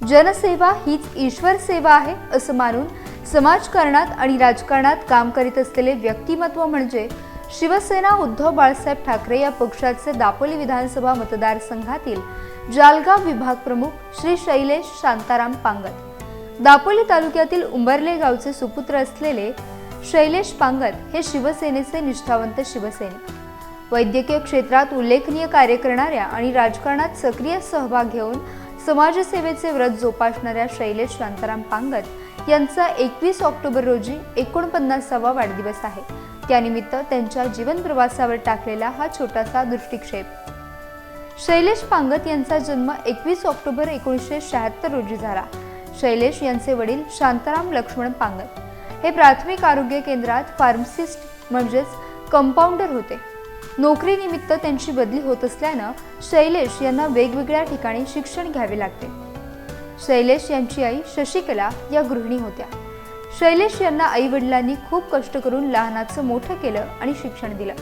जनसेवा हीच ईश्वर सेवा आहे असं मानून समाजकारणात आणि राजकारणात काम करीत असलेले व्यक्तिमत्व म्हणजे शिवसेना उद्धव बाळासाहेब ठाकरे या पक्षाचे दापोली विधानसभा मतदारसंघातील जालगाव विभाग प्रमुख श्री शैलेश शांताराम पांगत. दापोली तालुक्यातील उंबरले गावचे सुपुत्र असलेले शैलेश पांगत हे शिवसेनेचे निष्ठावंत शिवसैनिक. वैद्यकीय क्षेत्रात उल्लेखनीय कार्य करणाऱ्या आणि राजकारणात सक्रिय सहभाग घेऊन समाजसेवेचे व्रत जोपासणाऱ्या शैलेश शांताराम पांगत यांचा एकवीस ऑक्टोबर रोजी एकोणपन्नासावा वाढदिवस आहे. त्यानिमित्त त्यांच्या जीवनप्रवासावर टाकलेला हा छोटासा दृष्टिक्षेप. शैलेश पांगत यांचा जन्म एकवीस ऑक्टोबर एकोणीसशे शहात्तर रोजी झाला. शैलेश यांचे वडील शांताराम लक्ष्मण पांगत हे प्राथमिक आरोग्य केंद्रात फार्मसिस्ट म्हणजेच कंपाऊंडर होते. नोकरीनिमित्त त्यांची बदली होत असल्यानं शैलेश यांना वेगवेगळ्या ठिकाणी शिक्षण घ्यावे लागते. शैलेश यांची आई शशिकला या गृहिणी होत्या. शैलेश यांना आई वडिलांनी खूप कष्ट करून लहानाचं मोठं केलं आणि शिक्षण दिलं.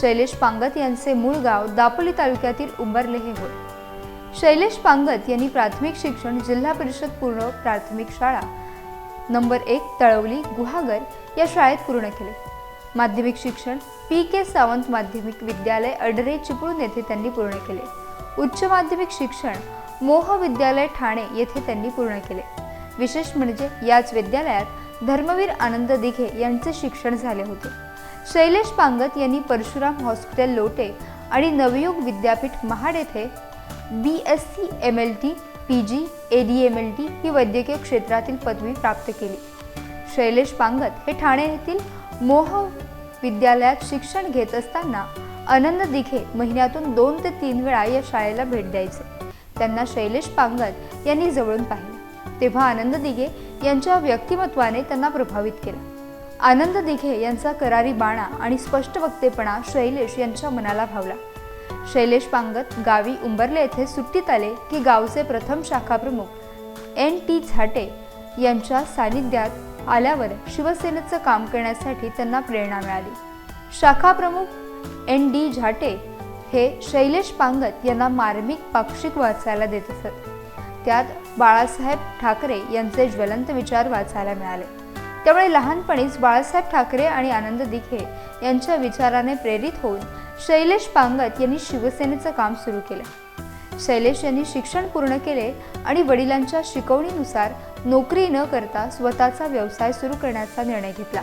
शैलेश पांगत यांचे मूळ गाव दापोली तालुक्यातील उंबरले हे होय. शैलेश पांगत यांनी प्राथमिक शिक्षण जिल्हा परिषद पूर्ण प्राथमिक शाळा नंबर एक तळवली गुहागर या शाळेत पूर्ण केले. माध्यमिक शिक्षण पी के सावंत माध्यमिक विद्यालय अडरे चिपळूण येथे त्यांनी पूर्ण केले. उच्च माध्यमिक शिक्षण मोह विद्यालय ठाणे येथे त्यांनी पूर्ण केले. विशेष म्हणजे याच विद्यालयात धर्मवीर आनंद दिघे यांचे शिक्षण झाले होते. शैलेश पांगत यांनी परशुराम हॉस्पिटल लोटे आणि नवयुग विद्यापीठ महाड येथे B S C M L T P G A D M L T ही वैद्यकीय क्षेत्रातील पदवी प्राप्त केली. शैलेश पांगत हे ठाणे येथील मोह विद्यालयात शिक्षण घेत असताना आनंद दिघे महिन्यातून दोन ते तीन वेळा या शाळेला भेट द्यायचे. त्यांना शैलेश पांगत यांनी जवळून पाहिले. तेव्हा आनंद दिघे यांच्या व्यक्तिमत्वाने त्यांना प्रभावित केलं. आनंद दिघे यांचा करारी बाणा आणि स्पष्ट वक्तेपणा शैलेश यांच्या मनाला भावला. शैलेश पांगत गावी उंबरले येथे सुट्टीत आले की गावचे प्रथम शाखाप्रमुख एन टी झाटे यांच्या सानिध्यात आल्यावर शिवसेनेचं काम करण्यासाठी त्यांना प्रेरणा मिळाली. शाखा प्रमुख एन डी झाटे हे शैलेश पांगत यांना मार्मिक पाक्षिक वाचायला देत असत. त्यात बाळासाहेब ठाकरे यांचे ज्वलंत विचार वाचायला मिळाले. त्यामुळे लहानपणीच बाळासाहेब ठाकरे आणि आनंद दिघे यांच्या विचाराने प्रेरित होऊन शैलेश पांगत यांनी शिवसेनेचं काम सुरू केलं. शैलेश यांनी शिक्षण पूर्ण केले आणि वडिलांच्या शिकवणीनुसार नोकरी न करता स्वतःचा व्यवसाय सुरू करण्याचा निर्णय घेतला.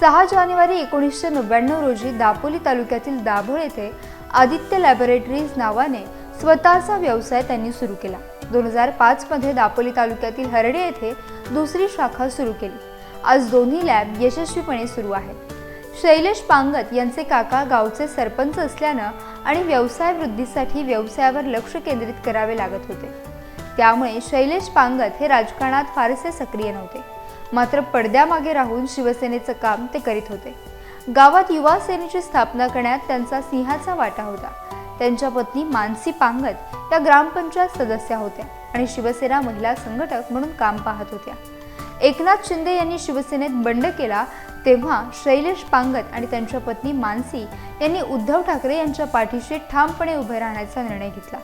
सहा जानेवारी एकोणीसशे नव्याण्णव रोजी दापोली तालुक्यातील दाभोळ येथे आदित्य लॅबोरेटरीज नावाने स्वतःचा व्यवसाय त्यांनी सुरू केला. दोन हजार पाचमध्ये दापोली तालुक्यातील हरडे येथे दुसरी शाखा सुरू केली. आज दोन्ही लॅब यशस्वीपणे सुरू आहेत शैलेश पांगत यांचे काका गावचे सरपंच असल्यानं आणि व्यवसाय वृद्धीसाठी व्यवसायावर लक्ष केंद्रित करावे लागत होते. त्यामुळे शैलेश पांगत हे राजकारणात फारसे सक्रिय नव्हते. मात्र पडद्यामागे राहून शिवसेनेचं काम ते करीत होते. गावात युवा सेनेची स्थापना करण्यात त्यांचा सिंहाचा वाटा होता. त्यांच्या पत्नी मानसी पांगत या ग्रामपंचायत सदस्या होत्या आणि शिवसेना महिला संघटक म्हणून काम पाहत होत्या. एकनाथ शिंदे यांनी शिवसेनेत बंड केला तेव्हा शैलेश पांगत आणि त्यांच्या पत्नी मानसी यांनी उद्धव ठाकरे यांच्या पाठीशी ठामपणे उभे राहण्याचा निर्णय घेतला.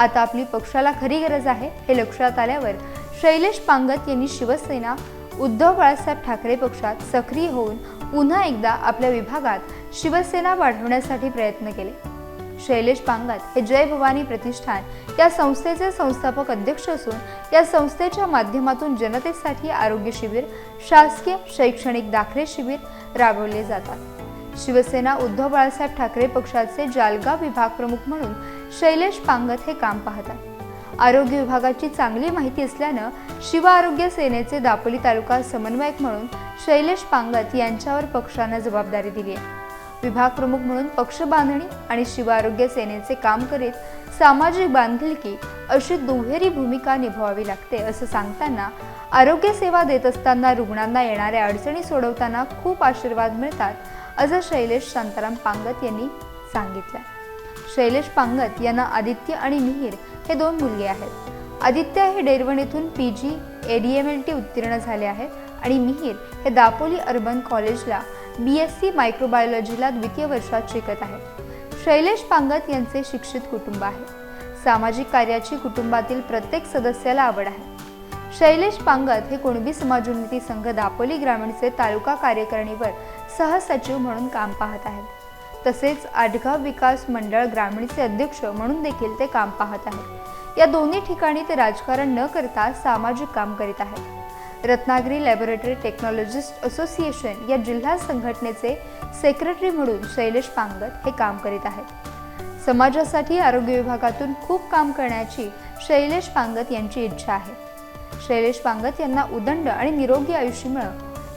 आता आपली पक्षाला खरी गरज आहे हे लक्षात आल्यावर शैलेश पांगत यांनी शिवसेना उद्धव बाळासाहेब ठाकरे पक्षात सक्रिय होऊन पुन्हा एकदा आपल्या विभागात शिवसेना वाढवण्यासाठी प्रयत्न केले. शैलेश पांगत हे जय भवानी प्रतिष्ठान या संस्थेचे संस्थापक अध्यक्ष असून या संस्थेच्या माध्यमातून जनतेसाठी आरोग्य शिबिर शासकीय शैक्षणिक दाखले शिबिर राबवले जातात. शिवसेना उद्धव बाळासाहेब ठाकरे पक्षाचे जालगाव विभाग प्रमुख म्हणून शैलेश पांगत हे काम पाहतात. आरोग्य विभागाची चांगली माहिती असल्यानं शिव आरोग्य सेनेचे दापोली तालुका समन्वयक म्हणून शैलेश पांगत यांच्यावर पक्षानं जबाबदारी दिली आहे. विभाग प्रमुख म्हणून पक्ष बांधणी आणि शिव आरोग्य सेनेचे काम करीत सामाजिक बांधिलकी अशी दुहेरी भूमिका निभावावी लागते असं सांगताना आरोग्य सेवा देत असताना रुग्णांना येणाऱ्या अडचणी सोडवताना खूप आशीर्वाद मिळतात असं शैलेश शांताराम पांगत यांनी सांगितलं. शैलेश पांगत यांना आदित्य आणि मिहीर हे दोन मुलगे आहेत. आदित्य हे डेरवण येथून P G A D M L T उत्तीर्ण झाले आहेत आणि मिहीर हे दापोली अर्बन कॉलेजला बी एस सी मायक्रोबायोलॉजीला द्वितीय वर्षात शिकत आहेत शैलेश पांगत यांचे शिक्षित कुटुंब आहे. सामाजिक कार्याची कुटुंबातील प्रत्येक सदस्याला आवड आहे. शैलेश पांगत हे कुणबी समाज उन्नती संघ दापोली ग्रामीणचे तालुका कार्यकारिणीवर सहसचिव म्हणून काम पाहत आहेत. तसेच आडगाव विकास मंडळ ग्रामीणचे अध्यक्ष म्हणून देखील ते काम पाहत आहेत. या दोन्ही ठिकाणी ते राजकारण न करता सामाजिक काम करीत आहेत. रत्नागिरी लॅबोरेटरी टेक्नॉलॉजिस्ट असोसिएशन या जिल्हा संघटनेचे सेक्रेटरी म्हणून शैलेश पांगत हे काम करीत आहेत. समाजासाठी आरोग्य विभागातून खूप काम करण्याची शैलेश पांगत यांची इच्छा आहे. शैलेश पांगत यांना उदंड आणि निरोगी आयुष्य मिळो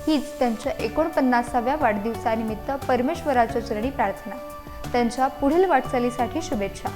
हीच त्यांच्या एकोणपन्नासाव्या वाढदिवसानिमित्त परमेश्वराच्या चरणी प्रार्थना. त्यांच्या पुढील वाटचालीसाठी शुभेच्छा.